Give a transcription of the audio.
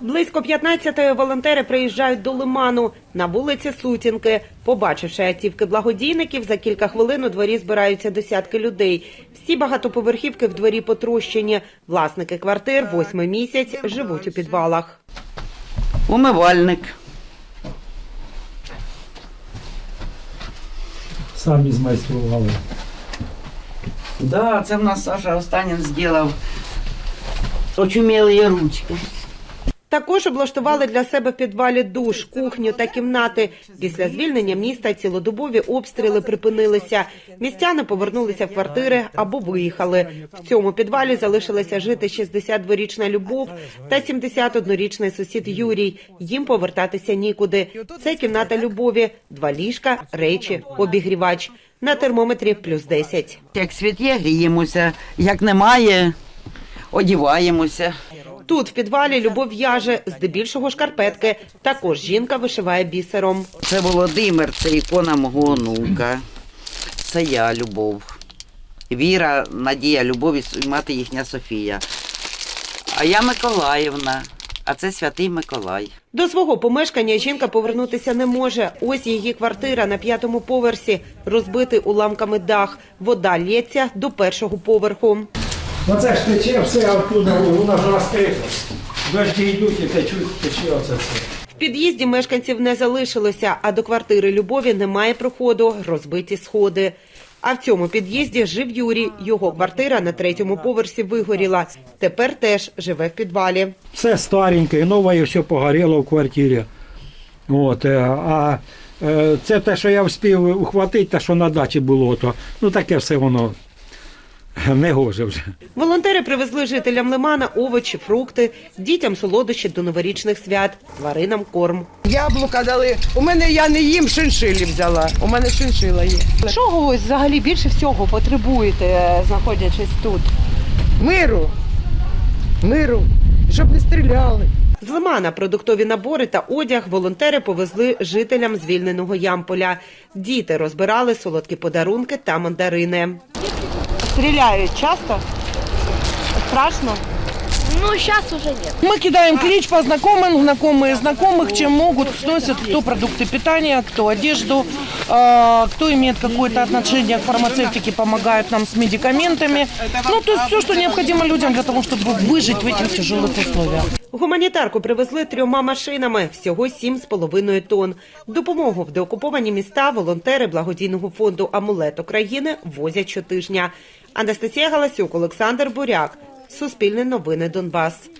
Близько 15-ї волонтери приїжджають до лиману на вулиці Сутінки. Побачивши автівки благодійників, за кілька хвилин у дворі збираються десятки людей. Всі багатоповерхівки в дворі потрощені. Власники квартир восьмий місяць живуть у підвалах. Умивальник. Самі змайстрували. Да, це в нас Саша Останін зробив. Очумілі ручки. Також облаштували для себе в підвалі душ, кухню та кімнати. Після звільнення міста цілодобові обстріли припинилися. Містяни повернулися в квартири або виїхали. В цьому підвалі залишилися жити 62-річна Любов та 71-річний сусід Юрій. Їм повертатися нікуди. Це кімната Любові, два ліжка, речі, обігрівач. На термометрі плюс 10. Як світ є, гріємося. Як немає, одіваємося. Тут в підвалі Любов в'яже, здебільшого шкарпетки. Також жінка вишиває бісером. Це Володимир, це ікона мого онука. Це я, Любов. Віра, Надія, Любов і мати їхня Софія. А я Миколаївна, а це святий Миколай. До свого помешкання жінка повернутися не може. Ось її квартира на п'ятому поверсі, розбитий уламками дах. Вода лється до першого поверху. Оце ж тече все оттуда, вона ж розкрита. Дожді йдуть і течуть, тече оце все. В під'їзді мешканців не залишилося, а до квартири Любові немає проходу, розбиті сходи. А в цьому під'їзді жив Юрій. Його квартира на третьому поверсі вигоріла. Тепер теж живе в підвалі. Все стареньке, нове все погоріло в квартирі. От, е, а е, це те, що я встиг ухватити, те, що на дачі було, то ну таке все воно не гоже вже. Волонтери привезли жителям лимана овочі, фрукти, дітям солодощі до новорічних свят, тваринам корм. Яблука дали. У мене я не їм шиншилі взяла. У мене шиншила є. Чого ось взагалі більше всього потребуєте, е, знаходячись тут? Миру. Миру. Щоб не стріляли. З лимана продуктові набори та одяг волонтери повезли жителям звільненого Ямполя. Діти розбирали солодкі подарунки та мандарини. Стріляють часто? Страшно? Ну, сейчас уже нет. Мы кидаем клич по знакомым, знакомые знакомых, чем могут, сносят кто продукты питания, кто одежду, э, кто имеет какое-то отношение к фармацевтике, помогают нам с медикаментами. Ну, то есть все, что необходимо людям для того, чтобы выжить в этих тяжелых условиях. Гуманітарку привезли трьома машинами, всього сім з половиною тонн. Допомогу в деокуповані міста волонтери благодійного фонду Амулет України возять щотижня. Анастасія Галасюк, Олександр Буряк. Суспільне новини Донбас.